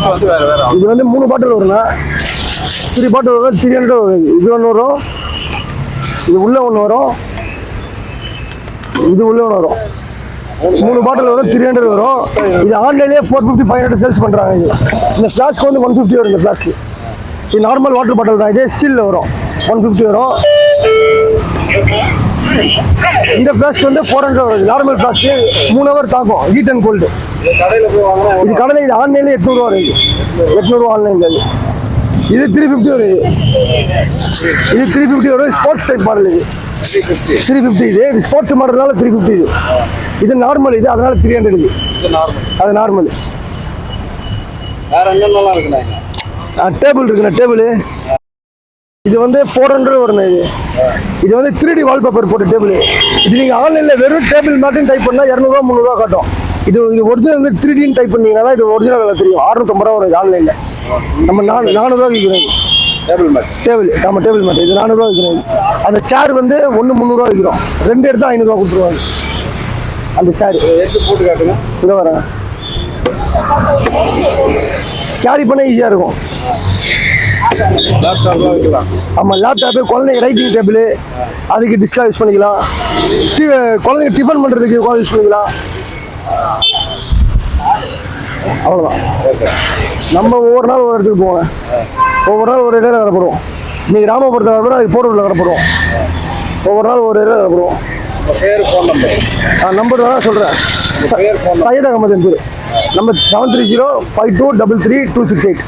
Price வந்து வேறு வேறு இது வந்து மூணு பாட்டில் வருங்க த்ரீ பாட்டில் வரும் த்ரீ ஹண்ட்ரட் வரும். இது ஒன்று வரும். இது உள்ளே ஒன்று வரும். இது உள்ளே ஒன்று வரும். மூணு பாட்டில் வரும் த்ரீ ஹண்ட்ரட் வரும். இது ஆன்லைன்லேயே four fifty five hundred sales பண்ணுறாங்க இது. இந்த ஃப்ளாஸ்க்கு வந்து ஒன் ஃபிஃப்டி வரும் இந்த ஃப்ளாஸ்க்கு இது நார்மல் வாட்டர் பாட்டில் தான். இதே ஸ்டீலில் வரும். ஒன் ஃபிஃப்டி வரும். இந்த ஃப்ளாஸ்க்கு வந்து ஃபோர் ஹண்ட்ரட் வரும். நார்மல் ஃப்ளாஸ்க்கு மூணு ஹவர் தாக்கும் ஹீட் அண்ட் கோல்டு இது கடையில் இது ஆன்லைன்ல எட்நூறுவா வருது எட்நூறுவா ஆன்லைன்ல இது. த்ரீ ஃபிஃப்டி வருது இது த்ரீ ஃபிஃப்டி வரும் ஸ்போர்ட்ஸ் டைப் மாடல் இது. த்ரீ ஃபிஃப்டி இது. இது ஸ்போர்ட்ஸ் மாடல்னால த்ரீ ஃபிஃப்டி இது. இது நார்மல் இது. அதனால த்ரீ ஹண்ட்ரட் இது. அது நார்மல் வேறு என்னென்னலாம் இருக்குண்ணா டேபிள் இருக்குண்ணா டேபிள் இது வந்து ஃபோர் ஹண்ட்ரட் வருண்ணா இது. இது வந்து த்ரீ டி வால்பேப்பர் போட்ட டேபிள் இது நீங்கள் ஆன்லைனில் வெறும் டேபிள் மட்டும் டைப் பண்ணால் இரநூறுவா முந்நூறுவா காட்டும். இது இது ஒரிஜினல் வந்து த்ரீ டின்னு டைப் பண்ணீங்கன்னா இது ஒரிஜினல் விலை தெரியும். அறுநூத்தம்பது ரூபா வரும் ஆன்லைனில் நம்ம நானூ நானூறுரூவா விற்கிறோம். டேபிள் மேட் டேபிள் நம்ம டேபிள் மேட் இது நானூறுரூவா விற்கிறோம் அந்த சேர் வந்து ஒன்று முந்நூறுரூவா விற்கிறோம். ரெண்டு எடுத்து ஐநூறுரூவா கொடுத்துருவாங்க. அந்த சேர் எடுத்து போட்டு காட்டுங்க. இங்கே வரேன். கேரி பண்ண ஈஸியாக இருக்கும். ஆமாம் லேப்டாப்பு குழந்தைங்க ரைட்டிங் டேபிள் அதுக்கு டிஸ்கா யூஸ் பண்ணிக்கலாம். டி குழந்தைங்க டிஃபன் பண்ணுறதுக்கு குழந்தை யூஸ் பண்ணிக்கலாம். அவ்வளோதான் நம்ம ஒவ்வொரு நாள் ஒரு இடத்துக்கு போவோம். ஒவ்வொரு நாள் ஒரு இடம் வரப்படுவோம் இன்னைக்கு ராமபுரத்தில் வரப்போ அதுக்கு போர்டூரில் வரப்படுவோம் ஒவ்வொரு நாள் ஒரு இடம் வரப்படுவோம் பேர் ஃபோன் நம்பர் நான் நம்பர் தான் சொல்கிறேன் சையத் அகமது என் பேர். Number seven three zero five two double three two six eight